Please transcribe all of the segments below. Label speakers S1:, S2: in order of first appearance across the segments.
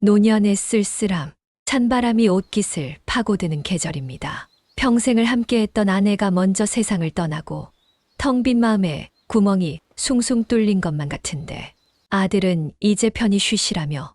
S1: 노년의 쓸쓸함, 찬바람이 옷깃을 파고드는 계절입니다. 평생을 함께했던 아내가 먼저 세상을 떠나고 텅 빈 마음에 구멍이 숭숭 뚫린 것만 같은데 아들은 이제 편히 쉬시라며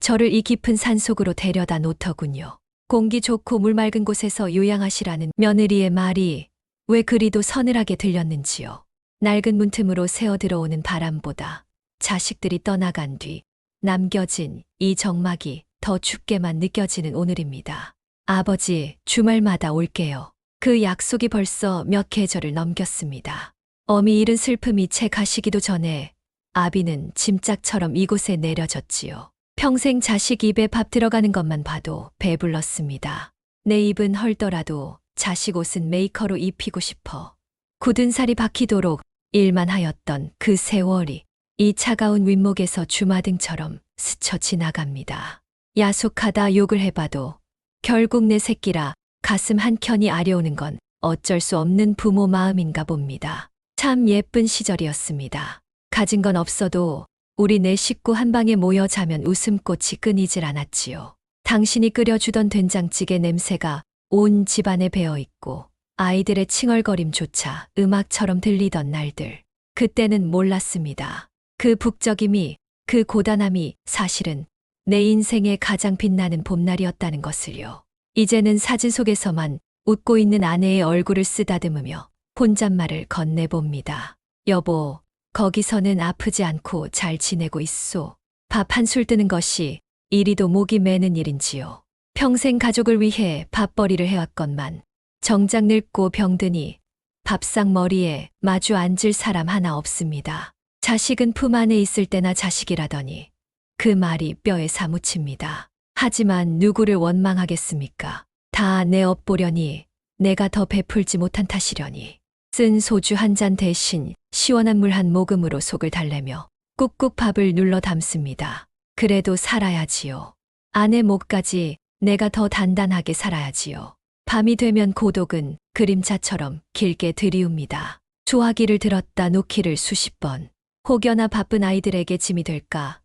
S1: 저를 이 깊은 산속으로 데려다 놓더군요. 공기 좋고 물 맑은 곳에서 요양하시라는 며느리의 말이 왜 그리도 서늘하게 들렸는지요. 낡은 문틈으로 새어 들어오는 바람보다 자식들이 떠나간 뒤 남겨진 이 정막이 더 춥게만 느껴지는 오늘입니다. 아버지, 주말마다 올게요. 그 약속이 벌써 몇 계절을 넘겼습니다. 어미 잃은 슬픔이 채 가시기도 전에 아비는 짐짝처럼 이곳에 내려졌지요. 평생 자식 입에 밥 들어가는 것만 봐도 배불렀습니다. 내 입은 헐더라도 자식 옷은 메이커로 입히고 싶어. 굳은 살이 박히도록 일만 하였던 그 세월이 이 차가운 윗목에서 주마등처럼 스쳐 지나갑니다. 야속하다 욕을 해봐도 결국 내 새끼라 가슴 한켠이 아려오는 건 어쩔 수 없는 부모 마음인가 봅니다. 참 예쁜 시절이었습니다. 가진 건 없어도 우리 네 식구 한 방에 모여 자면 웃음꽃이 끊이질 않았지요. 당신이 끓여주던 된장찌개 냄새가 온 집안에 배어 있고 아이들의 칭얼거림조차 음악처럼 들리던 날들. 그때는 몰랐습니다. 그 북적임이, 그 고단함이 사실은 내 인생의 가장 빛나는 봄날이었다는 것을요. 이제는 사진 속에서만 웃고 있는 아내의 얼굴을 쓰다듬으며 혼잣말을 건네봅니다. 여보, 거기서는 아프지 않고 잘 지내고 있소. 밥 한 술 뜨는 것이 이리도 목이 매는 일인지요. 평생 가족을 위해 밥벌이를 해왔건만 정작 늙고 병드니 밥상 머리에 마주 앉을 사람 하나 없습니다. 자식은 품 안에 있을 때나 자식이라더니 그 말이 뼈에 사무칩니다. 하지만 누구를 원망하겠습니까? 다 내 업보려니 내가 더 베풀지 못한 탓이려니 쓴 소주 한 잔 대신 시원한 물 한 모금으로 속을 달래며 꾹꾹 밥을 눌러 담습니다. 그래도 살아야지요. 아내 목까지 내가 더 단단하게 살아야지요. 밤이 되면 고독은 그림자처럼 길게 들이웁니다. 좋아기를 들었다 놓기를 수십 번. 혹여나 바쁜 아이들에게 짐이 될까,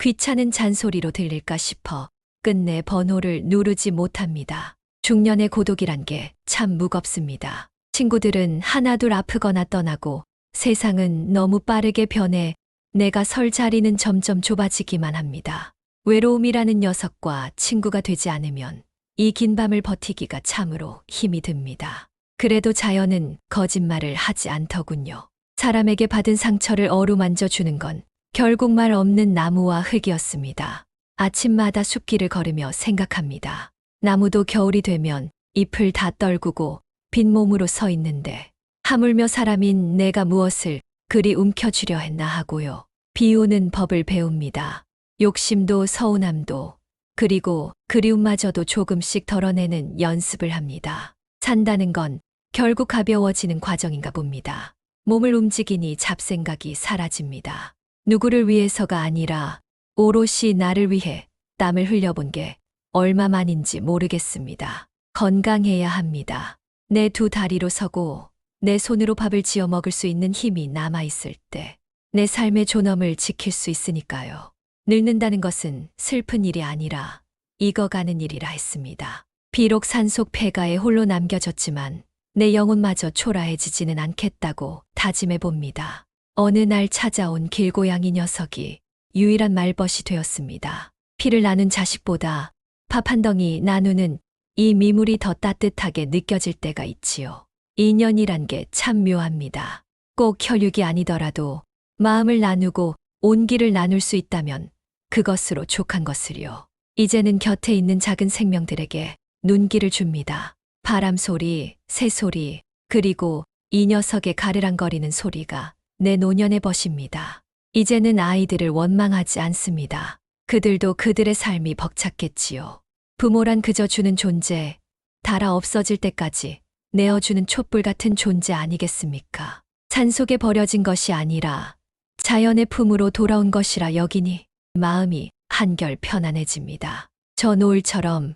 S1: 귀찮은 잔소리로 들릴까 싶어 끝내 번호를 누르지 못합니다. 중년의 고독이란 게 참 무겁습니다. 친구들은 하나둘 아프거나 떠나고 세상은 너무 빠르게 변해 내가 설 자리는 점점 좁아지기만 합니다. 외로움이라는 녀석과 친구가 되지 않으면 이 긴 밤을 버티기가 참으로 힘이 듭니다. 그래도 자연은 거짓말을 하지 않더군요. 사람에게 받은 상처를 어루만져 주는 건 결국 말 없는 나무와 흙이었습니다. 아침마다 숲길을 걸으며 생각합니다. 나무도 겨울이 되면 잎을 다 떨구고 빈몸으로 서 있는데 하물며 사람인 내가 무엇을 그리 움켜쥐려 했나 하고요. 비우는 법을 배웁니다. 욕심도 서운함도 그리고 그리움마저도 조금씩 덜어내는 연습을 합니다. 산다는 건 결국 가벼워지는 과정인가 봅니다. 몸을 움직이니 잡생각이 사라집니다. 누구를 위해서가 아니라 오롯이 나를 위해 땀을 흘려본 게 얼마만인지 모르겠습니다. 건강해야 합니다. 내 두 다리로 서고 내 손으로 밥을 지어 먹을 수 있는 힘이 남아있을 때 내 삶의 존엄을 지킬 수 있으니까요. 늙는다는 것은 슬픈 일이 아니라 익어가는 일이라 했습니다. 비록 산속 폐가에 홀로 남겨졌지만 내 영혼마저 초라해지지는 않겠다고 다짐해 봅니다. 어느 날 찾아온 길고양이 녀석이 유일한 말벗이 되었습니다. 피를 나눈 자식보다 밥 한 덩이 나누는 이 미물이 더 따뜻하게 느껴질 때가 있지요. 인연이란 게 참 묘합니다. 꼭 혈육이 아니더라도 마음을 나누고 온기를 나눌 수 있다면 그것으로 족한 것을요. 이제는 곁에 있는 작은 생명들에게 눈길을 줍니다. 바람 소리, 새 소리, 그리고 이 녀석의 가르랑거리는 소리가 내 노년의 벗입니다. 이제는 아이들을 원망하지 않습니다. 그들도 그들의 삶이 벅찼겠지요. 부모란 그저 주는 존재, 달아 없어질 때까지 내어주는 촛불 같은 존재 아니겠습니까? 산속에 버려진 것이 아니라 자연의 품으로 돌아온 것이라 여기니 마음이 한결 편안해집니다. 저 노을처럼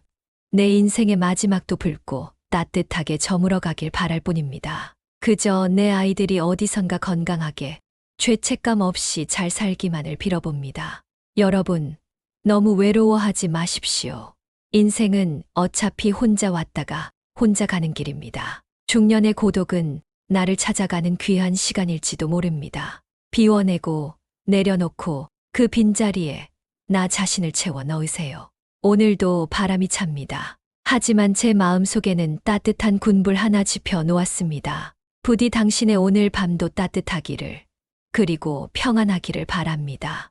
S1: 내 인생의 마지막도 붉고 따뜻하게 저물어 가길 바랄 뿐입니다. 그저 내 아이들이 어디선가 건강하게 죄책감 없이 잘 살기만을 빌어봅니다. 여러분, 너무 외로워하지 마십시오. 인생은 어차피 혼자 왔다가 혼자 가는 길입니다. 중년의 고독은 나를 찾아가는 귀한 시간일지도 모릅니다. 비워내고 내려놓고 그 빈자리에 나 자신을 채워 넣으세요. 오늘도 바람이 찹니다. 하지만 제 마음 속에는 따뜻한 군불 하나 지펴 놓았습니다. 부디 당신의 오늘 밤도 따뜻하기를, 그리고 평안하기를 바랍니다.